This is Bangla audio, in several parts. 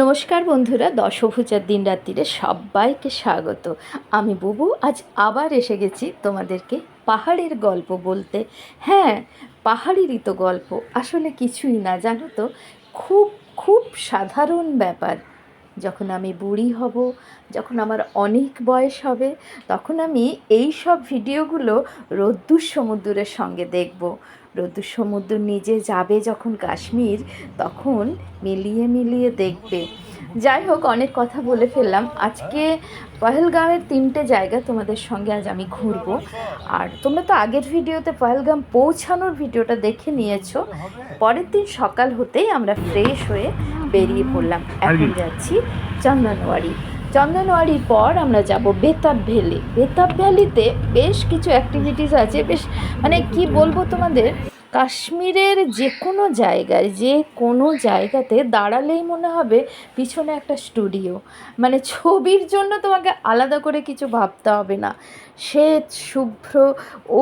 নমস্কার বন্ধুরা, দশভূজার দিন রাত্রিরে সবাইকে স্বাগত। আমি বুবু, আজ আবার এসে গেছি তোমাদেরকে পাহাড়ের গল্প বলতে। হ্যাঁ পাহাড়েরই তো গল্প, আসলে কিছুই না, জানো তো? খুব খুব সাধারণ ব্যাপার। যখন আমি বুড়ি হব, যখন আমার অনেক বয়স হবে, তখন আমি এই সব ভিডিওগুলো রোদ্দুর সমুদ্রের সঙ্গে দেখব। রোদ্দুর সমুদ্র নিজে যাবে যখন কাশ্মীর তখন মিলিয়ে মিলিয়ে দেখবে। যাই হোক অনেক কথা বলে ফেললাম। আজকে পহেলগামের তিনটে জায়গা তোমাদের সঙ্গে আজ আমি ঘুরবো। আর তোমরা তো আগের ভিডিওতে পহেলগাম পৌঁছানোর ভিডিওটা দেখে নিয়েছো। পরের দিন সকাল হতেই আমরা ফ্রেশ হয়ে বেরিয়ে পড়লাম। এখন যাচ্ছি চন্দনওয়াড়ি। চন্দনওয়াড়ির পর আমরা যাব বেতাব ভ্যালি। বেতাব ভ্যালিতে বেশ কিছু অ্যাক্টিভিটিস আছে। বেশ মানে কি বলব তোমাদের? কাশ্মীরের যে কোনো জায়গায়, যে কোনো জায়গাতে দাঁড়ালেই মনে হবে পিছনে একটা স্টুডিও মানে ছবির জন্য তোমাকে আলাদা করে কিছু ভাবতে হবে না। শ্বেত শুভ্র,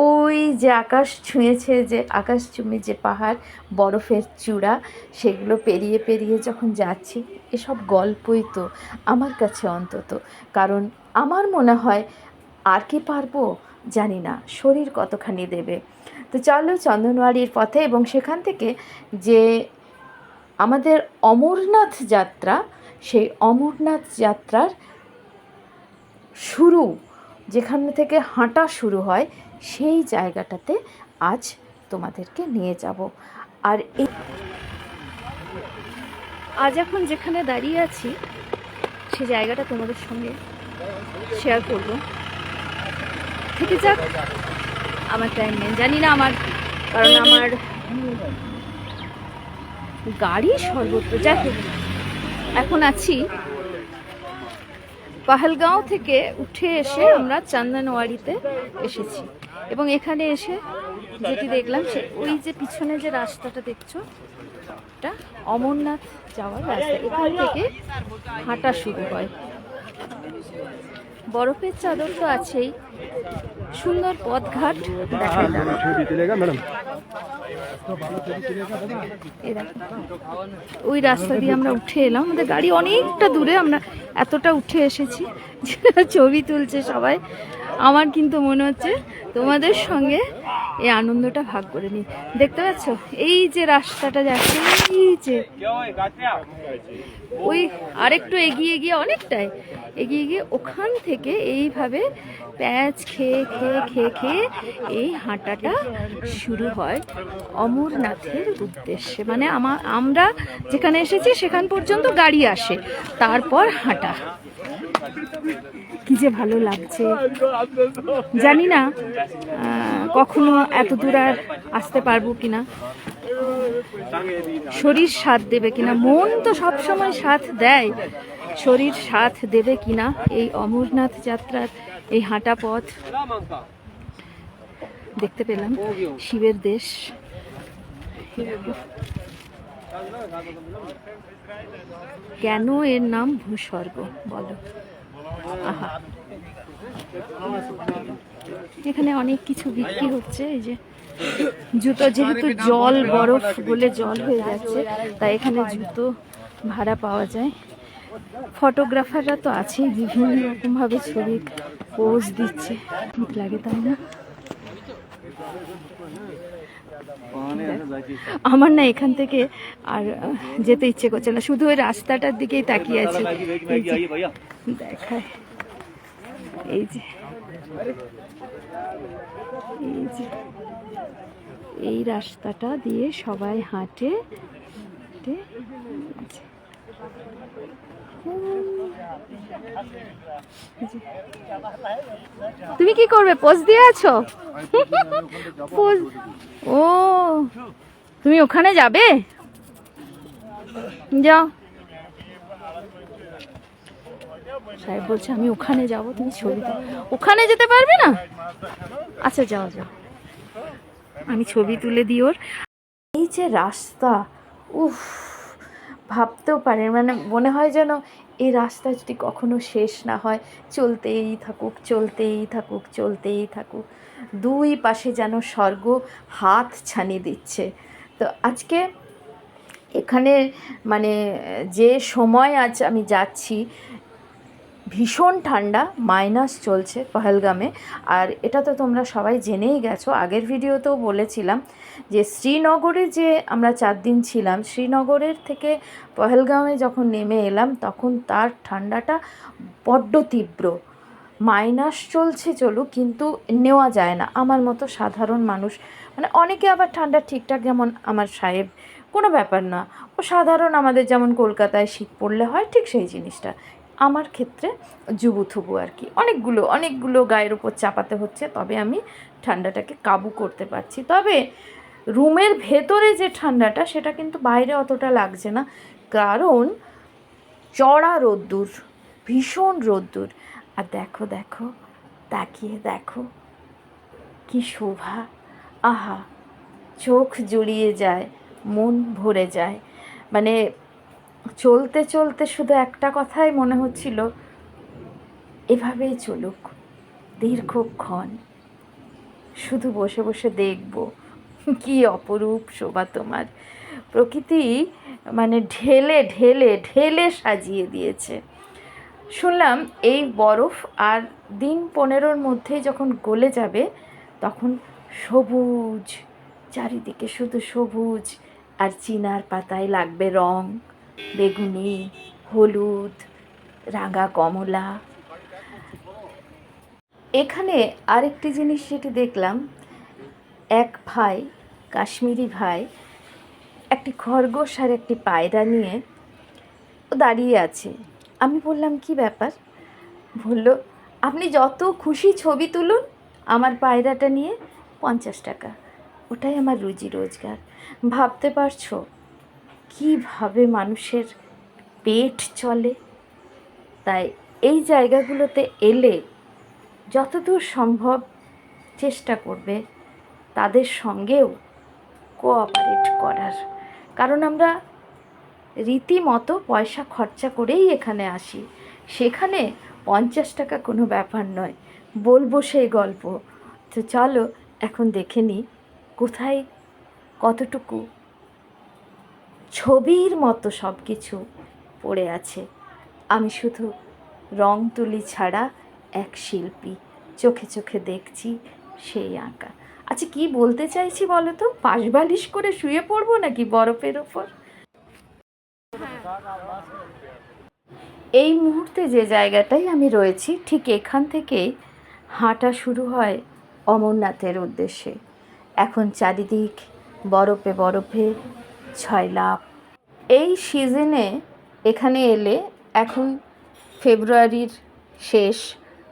ওই যে আকাশ ছুঁয়েছে যে, আকাশ চুমে যে পাহাড়, বরফের চূড়া, সেগুলো পেরিয়ে পেরিয়ে যখন যাচ্ছি, এসব গল্পই তো আমার কাছে অন্তত। কারণ আমার মনে হয়, আর কি পারব জানি না, শরীর কতখানি দেবে। তো চলো চন্দনওয়াড়ির পথে এবং সেখান থেকে যে আমাদের অমরনাথ যাত্রা, সেই অমরনাথ যাত্রার শুরু, যেখান থেকে হাঁটা শুরু হয়, সেই জায়গাটাতে আজ তোমাদেরকে নিয়ে যাব। আর এই আজ এখন যেখানে দাঁড়িয়ে আছি, সে জায়গাটা তোমাদের সঙ্গে শেয়ার করব। থেকে যাক। আমার টাইম নেই। জানি না আমার কারণ আমার গাড়ি সর্বত্র যাই এখন আছি পাহেলগাঁও থেকে উঠে এসে আমরা চন্দনওয়াড়িতে এসেছি। এবং এখানে এসে যেটি দেখলাম সে ওই যে পিছনে যে রাস্তাটা দেখছ এটা অমরনাথ যাওয়ার রাস্তা। এখান থেকে হাঁটা শুরু হয়। বরফের চাদর তো আছেই। সুন্দর পথঘাট ওই রাস্তা দিয়ে আমরা উঠে এলাম। আমাদের গাড়ি অনেকটা দূরে আমরা এতটা উঠে এসেছি। ছবি তুলছে সবাই। আমার কিন্তু মনে হচ্ছে তোমাদের সঙ্গে এই আনন্দটা ভাগ করে নিই। দেখতে পাচ্ছ? এই যে রাস্তাটা যাচ্ছে এই যে ওই আরেকটু এগিয়ে গিয়ে অনেকটাই এগিয়ে গিয়ে ওখান থেকে এইভাবে প্যাঁচ খেয়ে খেয়ে খেয়ে খেয়ে এই হাঁটাটা শুরু হয় অমরনাথের উদ্দেশ্যে। মানে আমা, আমরা যেখানে এসেছি সেখান পর্যন্ত গাড়ি আসে, তারপর হাঁটা। কি যে ভালো লাগছে। জানি না কখনো এত দূর আর আসতে পারব কিনা। শরীর সাথ দেবে কিনা? মন তো সব সময় সাথ দেয়। শরীর সাথ দেবে কিনা? এই অমরনাথ যাত্রার এই হাঁটা পথ। দেখতে পেলাম, শিবের দেশ। কেন এর নাম ভূস্বর্গ? বলো। এখানে অনেক কিছু বিক্রি হচ্ছে, এই যে জুতো যেহেতু জল বরফ বলে জল হয়ে যাচ্ছে, তাই এখানে জুতো ভাড়া পাওয়া যায়। ফটোগ্রাফাররা তো আছেই, বিভিন্ন রকমভাবে ছবি পোজ দিচ্ছে। ঠিক লাগে তাই না? আমার না এখান থেকে আর যেতে ইচ্ছে করছে না। শুধু ওই রাস্তাটার দিকেই তাকিয়ে আছি। দেখায়। এই যে এই যে, এই রাস্তাটা দিয়ে সবাই হাঁটে। তুমি কি করবে? পোজ দিয়ে আছো? ও, তুমি ওখানে যাবে? যাও। সাহেব বলছে, আমি ওখানে যাব, তুমি ছবি ওখানে যেতে পারবে না? আচ্ছা যাও যাও। আমি ছবি তুলে দিই ওর। এই যে রাস্তা, উফ। ভাবতেও পারে মানে মনে হয় যেন এই রাস্তা যদি কখনো শেষ না হয়, চলতেই থাকুক চলতেই থাকুক চলতেই থাকুক। দুই পাশে যেন স্বর্গ হাত ছানি দিচ্ছে। তো আজকে এখানে মানে যে সময় আজ আমি যাচ্ছি ভীষণ ঠান্ডা, মাইনাস চলছে পহেলগামে। আর এটা তো তোমরা সবাই জেনেই গেছো, আগের ভিডিওতেও বলেছিলাম যে শ্রীনগরে যে আমরা চার দিন ছিলাম, শ্রীনগরের থেকে পহেলগামে যখন নেমে এলাম, তখন তার ঠান্ডাটা বড্ড তীব্র। মাইনাস চলছে চলুক, কিন্তু নেওয়া যায় না। আমার মতো সাধারণ মানুষ মানে অনেকে আবার ঠান্ডা ঠিকঠাক যেমন আমার সাহেব, কোনো ব্যাপার না। ও সাধারণ আমাদের যেমন কলকাতায় শীত পড়লে হয়, ঠিক সেই জিনিসটা। আমার ক্ষেত্রে জুবুথুবু আর কি। অনেকগুলো অনেকগুলো গায়ের উপর চাপাতে হচ্ছে, তবে আমি ঠান্ডাটাকে কাবু করতে পারছি। তবে রুমের ভেতরে যে ঠান্ডাটা, সেটা কিন্তু বাইরে অতটা লাগছে না। কারণ চড়া রোদ্দুর, ভীষণ রোদ্দুর। আর দেখো দেখো, তাকিয়ে দেখো, কি শোভা। আহা, চোখ জুড়িয়ে যায়, মন ভরে যায়। মানে চলতে চলতে শুধু একটা কথাই মনে হচ্ছিল, এভাবেই চলুক, দীর্ঘক্ষণ। শুধু বসে বসে দেখব, কি অপরূপ শোভা তোমার। প্রকৃতি মানে ঢেলে ঢেলে ঢেলে সাজিয়ে দিয়েছে। শুনলাম এই বরফ আর দিন পনেরোর মধ্যেই যখন গলে যাবে, তখন সবুজ, চারিদিকে শুধু সবুজ আর চিনার পাতায় লাগবে রং। বেগুনি, হলুদ, রাঙা কমলা। এখানে আরেকটি জিনিস যেটি দেখলাম, এক ভাই, কাশ্মীরি ভাই, একটি খরগোশ আর একটি পায়রা নিয়ে ও দাঁড়িয়ে আছে। আমি বললাম, কি ব্যাপার? বলল, আপনি যত খুশি ছবি তুলুন, আমার পায়রাটা নিয়ে পঞ্চাশ টাকা। ওটাই আমার রুজি রোজগার। ভাবতে পারছ? কীভাবে মানুষের পেট চলে? তাই এই জায়গাগুলোতে এলে যতদূর সম্ভব চেষ্টা করবে তাদের সঙ্গেও কোঅপারেট করার। কারণ আমরা রীতিমতো পয়সা খরচা করেই এখানে আসি। সেখানে পঞ্চাশ টাকা কোনো ব্যাপার নয়। বলব সেই গল্প। তো চলো এখন দেখে নিই কোথায় কতটুকু ছবির মতো সব কিছু পড়ে আছে। আমি শুধু রং তুলি ছাড়া এক শিল্পী। চোখে চোখে দেখছি সেই আঁকা। আচ্ছা কি বলতে চাইছি বলো তো? পাশবালিশ করে শুয়ে পড়ব নাকি বরফের ওপর? এই মুহূর্তে যে জায়গাটাই আমি রয়েছি, ঠিক এখান থেকেই হাঁটা শুরু হয় অমরনাথের উদ্দেশ্যে। এখন চারিদিক বরফে বরফে লাভ এই সিজনে এখানে এলে এখন ফেব্রুয়ারির শেষ,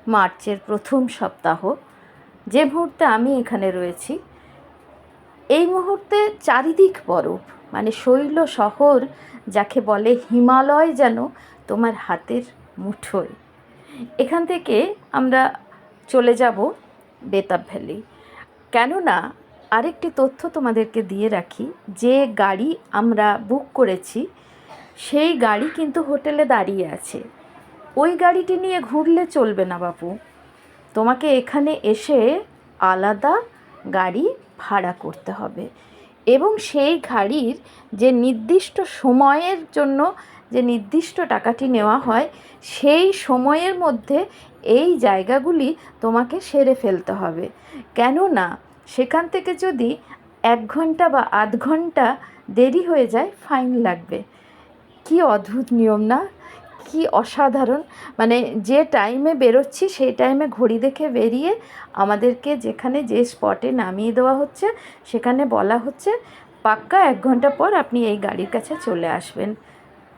মার্চের প্রথম সপ্তাহ। যে মুহূর্তে আমি এখানে রয়েছি, এই মুহূর্তে চারিদিক বরফ মানে শৈল শহর যাকে বলে হিমালয় যেন তোমার হাতের মুঠোয়। এখান থেকে আমরা চলে যাব বেতাব ভ্যালি। কেননা আরেকটি তথ্য তোমাদেরকে দিয়ে রাখি, যে গাড়ি আমরা বুক করেছি, সেই গাড়ি কিন্তু হোটেলে দাঁড়িয়ে আছে। ওই গাড়িটি নিয়ে ঘুরলে চলবে না বাপু। তোমাকে এখানে এসে আলাদা গাড়ি ভাড়া করতে হবে। এবং সেই গাড়ির যে নির্দিষ্ট সময়ের জন্য যে নির্দিষ্ট টাকাটি নেওয়া হয়, সেই সময়ের মধ্যে এই জায়গাগুলি তোমাকে সেরে ফেলতে হবে। কেননা সেখান থেকে যদি এক ঘণ্টা বা আধ ঘণ্টা দেরি হয়ে যায় ফাইন লাগবে। কি অদ্ভুত নিয়ম না? কি অসাধারণ। মানে যে টাইমে বেরোচ্ছি, সেই টাইমে ঘড়ি দেখে বেরিয়ে আমাদেরকে যেখানে যে স্পটে নামিয়ে দেওয়া হচ্ছে, সেখানে বলা হচ্ছে, পাক্কা এক ঘণ্টা পর আপনি এই গাড়ির কাছে চলে আসবেন।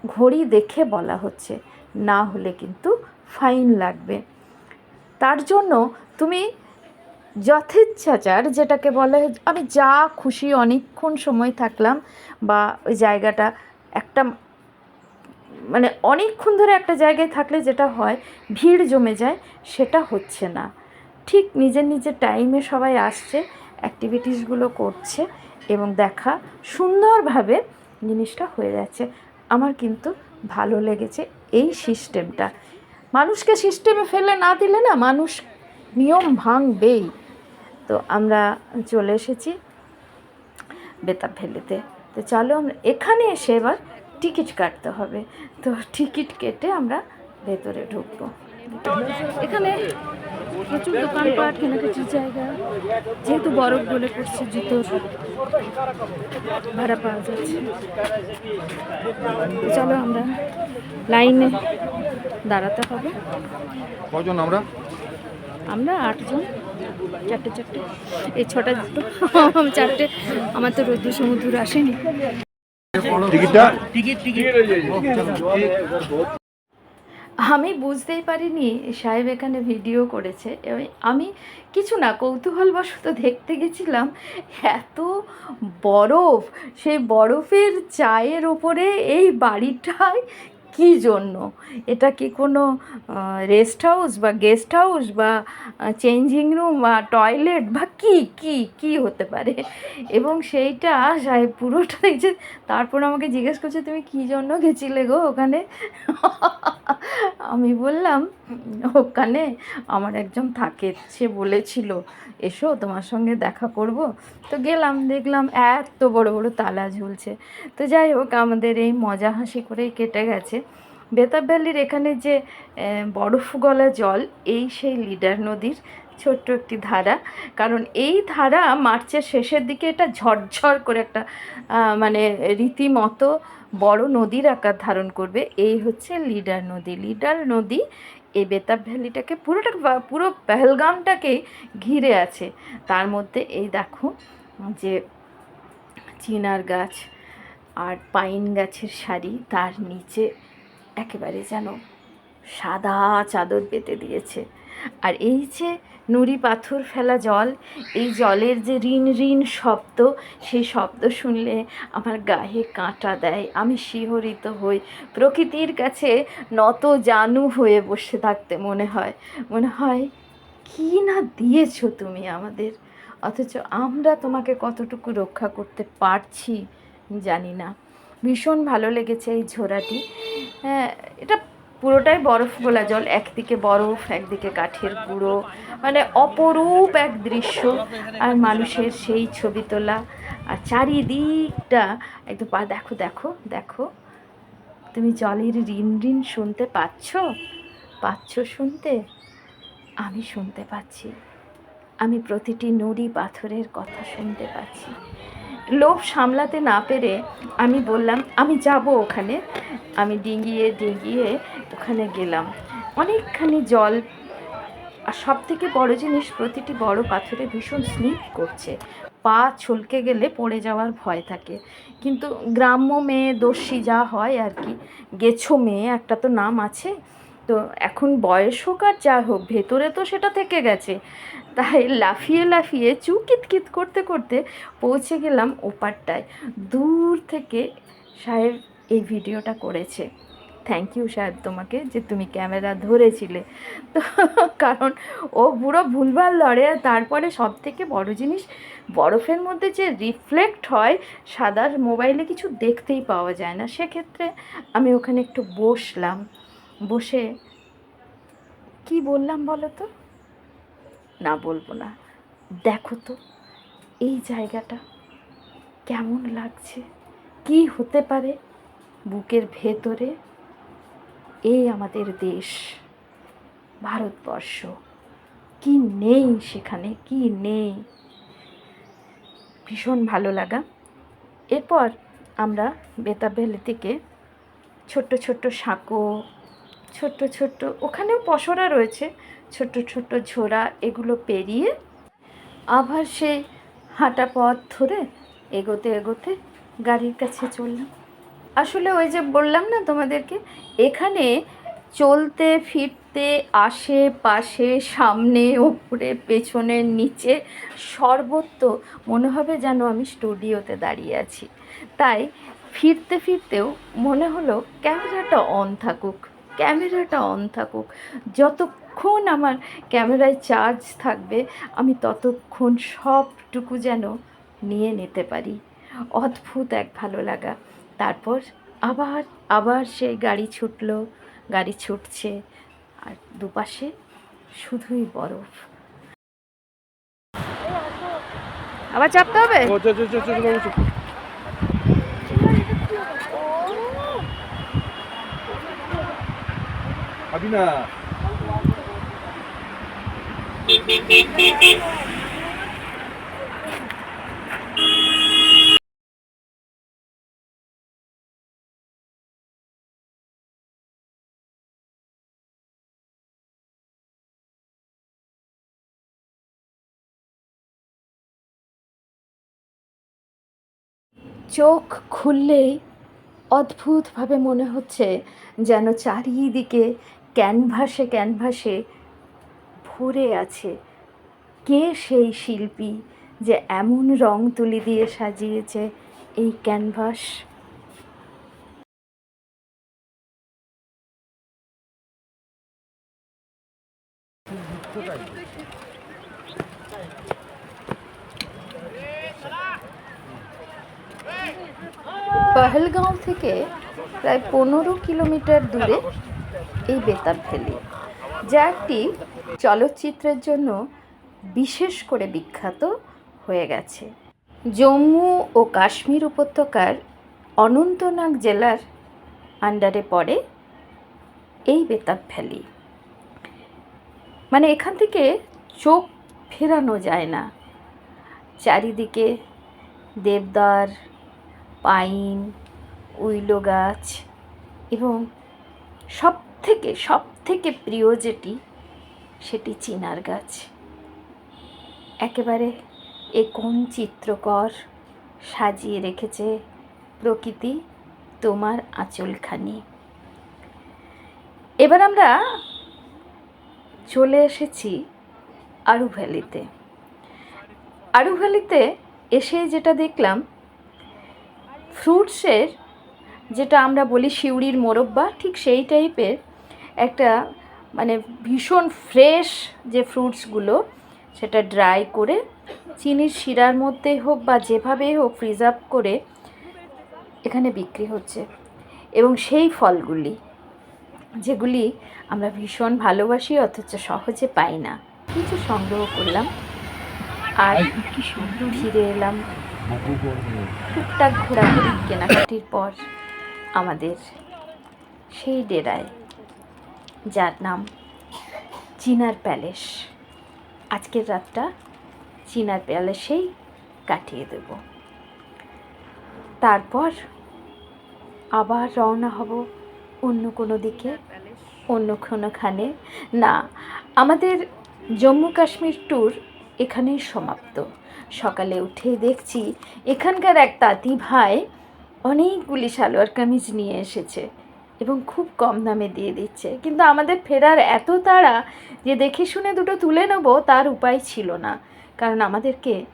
ঘড়ি দেখে বলা হচ্ছে। না হলে কিন্তু ফাইন লাগবে। তার জন্য তুমি যথেচ্ছাচার, যেটাকে বলে আমি যা খুশি অনেকক্ষণ সময় থাকলাম বা ওই জায়গাটা একটা মানে অনেকক্ষণ ধরে একটা জায়গায় থাকলে যেটা হয়, ভিড় জমে যায়, সেটা হচ্ছে না। ঠিক নিজের নিজের টাইমে সবাই আসছে অ্যাক্টিভিটিসগুলো করছে এবং দেখা সুন্দরভাবে জিনিসটা হয়ে যাচ্ছে। আমার কিন্তু ভালো লেগেছে এই সিস্টেমটা মানুষকে সিস্টেমে ফেলে না দিলে না মানুষ নিয়ম ভাঙবেই। তো আমরা চলে এসেছি বেতাব ভ্যালিতে। তো চলো আমরা এখানে এসে এবার টিকিট কাটতে হবে। তো টিকিট কেটে আমরা ভেতরে ঢুকবো। এখানে প্রচুর দোকানপাট কেনাকাটির জায়গা। যেহেতু বরফ গলে পড়ছে জুতোর ভাড়া পাওয়া যাচ্ছে। চলো আমরা লাইনে দাঁড়াতে হবে। কজন আমরা? আমরা আটজন। চারটে চারটে। এই ছটা দুটো। চারটে। আমার তো রোদ্দুর সমুদ্র আসেনি। আমি বুঝতেই পারিনি সাহেব এখানে ভিডিও করেছে। এবং আমি কিছু না কৌতূহলবশত দেখতে গেছিলাম। এত বরফ সেই বরফের চায়ের ওপরে এই বাড়িটায় কী জন্য? এটা কি কোনো রেস্ট হাউস বা গেস্ট হাউস বা চেঞ্জিং রুম বা টয়লেট বা কি কি কি হতে পারে? এবং সেইটা সাহেব পুরোটা দেখছে, তারপর আমাকে জিজ্ঞেস করছে, তুমি কী জন্য গেছিলে গো ওখানে? আমি বললাম, ওখানে আমার একজন থাকে, সে বলেছিল, এসো, তোমার সঙ্গে দেখা করব তো গেলাম, দেখলাম এত বড় বড় তালা ঝুলছে। তো যাই হোক, আমাদের এই মজা হাসি করেই কেটে গেছে। বেতাব ভ্যালির এখানে যে বরফ গলা জল, এই সেই লিডার নদীর ছোট্ট একটি ধারা। কারণ এই ধারা মার্চের শেষের দিকে এটা ঝরঝর করে একটা মানে রীতিমতো বড় নদীর আকার ধারণ করবে। এই হচ্ছে লিডার নদী। লিডার নদী এই বেতাব ভ্যালিটাকে পুরোটা পুরো পেহেলগামটাকে ঘিরে আছে। তার মধ্যে এই দেখো, যে চিনার গাছ আর পাইন গাছের সারি, তার নিচে একেবারে যেন সাদা চাদর পেতে দিয়েছে। আর এই যে নুড়ি পাথর ফেলা জল, এই জলের যে রিন রিন শব্দ, সেই শব্দ শুনলে আমার গায়ে কাঁটা দেয়। আমি শিহরিত হই। প্রকৃতির কাছে নত জানু হয়ে বসে থাকতে মনে হয়। মনে হয়, কি না দিয়েছ তুমি আমাদের? অথচ আমরা তোমাকে কতটুকু রক্ষা করতে পারছি জানি না। ভীষণ ভালো লেগেছে এই ঝোড়াটি। হ্যাঁ এটা পুরোটাই বরফ গোলা জল, একদিকে বরফ, একদিকে কাঠের গুঁড়ো মানে অপরূপ এক দৃশ্য। আর মানুষের সেই ছবি তোলা। আর চারিদিকটা একদম পা, দেখো দেখো দেখো। তুমি জলের রিন রিন শুনতে পাচ্ছ? পাচ্ছ শুনতে? আমি শুনতে পাচ্ছি। আমি প্রতিটি নুড়ি পাথরের কথা শুনতে পাচ্ছি। লোভ সামলাতে না পেরে আমি বললাম, আমি যাব ওখানে। আমি ডিঙিয়ে ডিঙিয়ে ওখানে গেলাম। অনেকখানি জল আর সব থেকে বড় জিনিস, প্রতিটি বড় পাথরে ভীষণ স্লিপ করছে। পা ছলকে গেলে পড়ে যাওয়ার ভয় থাকে। কিন্তু গ্রাম্য মেয়ে, দস্যি যা হয় আর কি, গেছো মেয়ে, একটা তো নাম আছে। তো এখন বয়স হোক আর যা হোক, ভেতরে তো সেটা থেকে গেছে। তাই লাফিয়ে লাফিয়ে চু কিতকিত করতে করতে পৌঁছে গেলাম ওপারটায়। দূর থেকে সাহেব এই ভিডিওটা করেছে। থ্যাংক ইউ সাহেব তোমাকে যে তুমি ক্যামেরা ধরেছিলে। তো কারণ ও পুরো ভুলভাল লড়ে আর তারপরে সব থেকে বড় জিনিস, বরফের মধ্যে যে রিফ্লেক্ট হয়, সাদার মোবাইলে কিছু দেখতেই পাওয়া যায় না। সেক্ষেত্রে আমি ওখানে একটু বসলাম। বসে কি বললাম বলো তো? না বলব না। দেখো তো, এই জায়গাটা কেমন লাগছে? কি হতে পারে বুকের ভেতরে? এই আমাদের দেশ, ভারতবর্ষ। কি নেই সেখানে, কি নেই? ভীষণ ভালো লাগা। এরপর আমরা বেতাব ভ্যালি থেকে ছোট্ট ছোট্ট সাঁকো, ছোট্ট ছোট্ট, ওখানেও পসরা রয়েছে। ছোট্ট ছোট্ট ঝোড়া এগুলো পেরিয়ে আবার সেই হাঁটা পথ ধরে এগোতে এগোতে গাড়ির কাছে চললাম। আসলে ওই যে বললাম না তোমাদেরকে, এখানে চলতে, ফিরতে, আশেপাশে, সামনে, ওপরে পেছনের নিচে সর্বত্র মনে হবে যেন আমি স্টুডিওতে দাঁড়িয়ে আছি। তাই ফিরতে ফিরতেও মনে হলো ক্যামেরাটা অন থাকুক। ক্যামেরাটা অন থাকুক। যতক্ষণ আমার ক্যামেরায় চার্জ থাকবে, আমি ততক্ষণ সবটুকু যেন নিয়ে নিতে পারি। অদ্ভুত এক ভালো লাগা। তারপর আবার আবার সেই গাড়ি ছুটলো, গাড়ি ছুটছে, আর দুপাশে শুধুই বরফ। আবার চাপতে হবে ও, চল, চল, চল, চল, চল, চল। খাবি চোখ খুললেই অদ্ভুতভাবে মনে হচ্ছে যেন চারিদিকে ক্যানভাসে ক্যানভাসে ভরে আছে। কে সেই শিল্পী যে এমন রং তুলি দিয়ে সাজিয়েছে এই ক্যানভাস? পহলগাঁও থেকে প্রায় পনেরো কিলোমিটার দূরে এই বেতাব ভ্যালি, যা একটি চলচ্চিত্রের জন্য বিশেষ করে বিখ্যাত হয়ে গেছে। জম্মু ও কাশ্মীর উপত্যকার অনন্তনাগ জেলার আন্ডারে পড়ে এই বেতাব ভ্যালি। মানে এখান থেকে চোখ ফেরানো যায় না। চারিদিকে দেবদার, পাইন, উইলো গাছ এবং সব থেকে সব থেকে প্রিয় যেটি, সেটি চিনার গাছ। একেবারে এ কোন চিত্রকর সাজিয়ে রেখেছে প্রকৃতি তোমার আঁচলখানি। এবার আমরা চলে এসেছি আরু ভ্যালিতে। আরু ভ্যালিতে এসে যেটা দেখলাম, ফ্রুটসের যেটা আমরা বলি শিউড়ির মোরব্বা ঠিক সেই টাইপের একটা মানে ভীষণ ফ্রেশ যে ফ্রুটসগুলো সেটা ড্রাই করে চিনির শিরার মধ্যে হোক বা যেভাবেই হোক প্রিজার্ভ করে এখানে বিক্রি হচ্ছে। এবং সেই ফলগুলি যেগুলি আমরা ভীষণ ভালোবাসি অথচ সহজে পাই না। কিছু সংগ্রহ করলাম। আর ফিরে এলাম। টুকটাক ঘোরাঘুরি কেনাকাটির পর। আমাদের সেই ডেরায়, যার নাম চিনার প্যালেস। আজকের রাতটা চিনার প্যালেসেই কাটিয়ে দেব। তারপর আবার রওনা হব অন্য কোনো দিকে, অন্য কোনোখানে। না, আমাদের জম্মু কাশ্মীর ট্যুর এখানেই সমাপ্ত। সকালে উঠে দেখছি এখানকার এক তাঁতি ভাই অনেকগুলি সালোয়ার কামিজ নিয়ে এসেছে এবং খুব কম দামে দিয়ে দিচ্ছে। কিন্তু আমাদের ফেরার এত তাড়া যে দেখে শুনে দুটো তুলে নেব, তার উপায় ছিল না। কারণ আমাদেরকে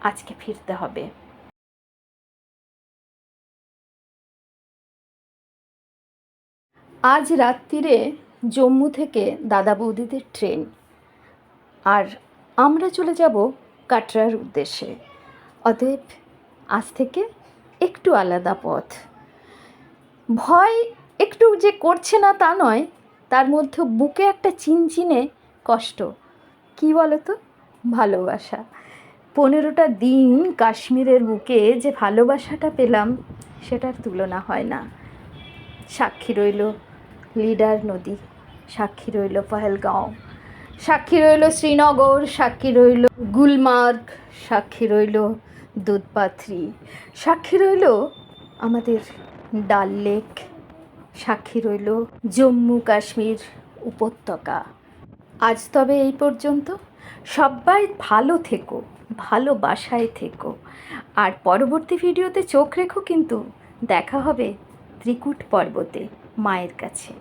আজকে ফিরতে হবে। আজ রাত্রিরে জম্মু থেকে দাদা বৌদিদের ট্রেন। আর আমরা চলে যাব কাটরার উদ্দেশ্যে। অতএব আজ থেকে একটু আলাদা পথ। ভয় একটু যে করছে না তা নয়, তার মধ্যে বুকে একটা চিনচিনে কষ্ট। কি বলো তো ভালোবাসা। পনেরোটা দিন কাশ্মীরের বুকে যে ভালোবাসাটা পেলাম, সেটার তুলনা হয় না। সাক্ষী রইল লিডার নদী, সাক্ষী রইল পহেলগাঁও, সাক্ষী রইল শ্রীনগর, সাক্ষী রইল গুলমার্গ, সাক্ষী রইল দুধপাথরি সাক্ষী রইল আমাদের ডাল লেক। সাক্ষী রইল জম্মু কাশ্মীর উপত্যকা। আজ তবে এই পর্যন্ত। সবাই ভালো থেকো, ভালো বাসায় থেকো। আর পরবর্তী ভিডিওতে চোখ রেখো কিন্তু দেখা হবে ত্রিকুট পর্বতে মায়ের কাছে।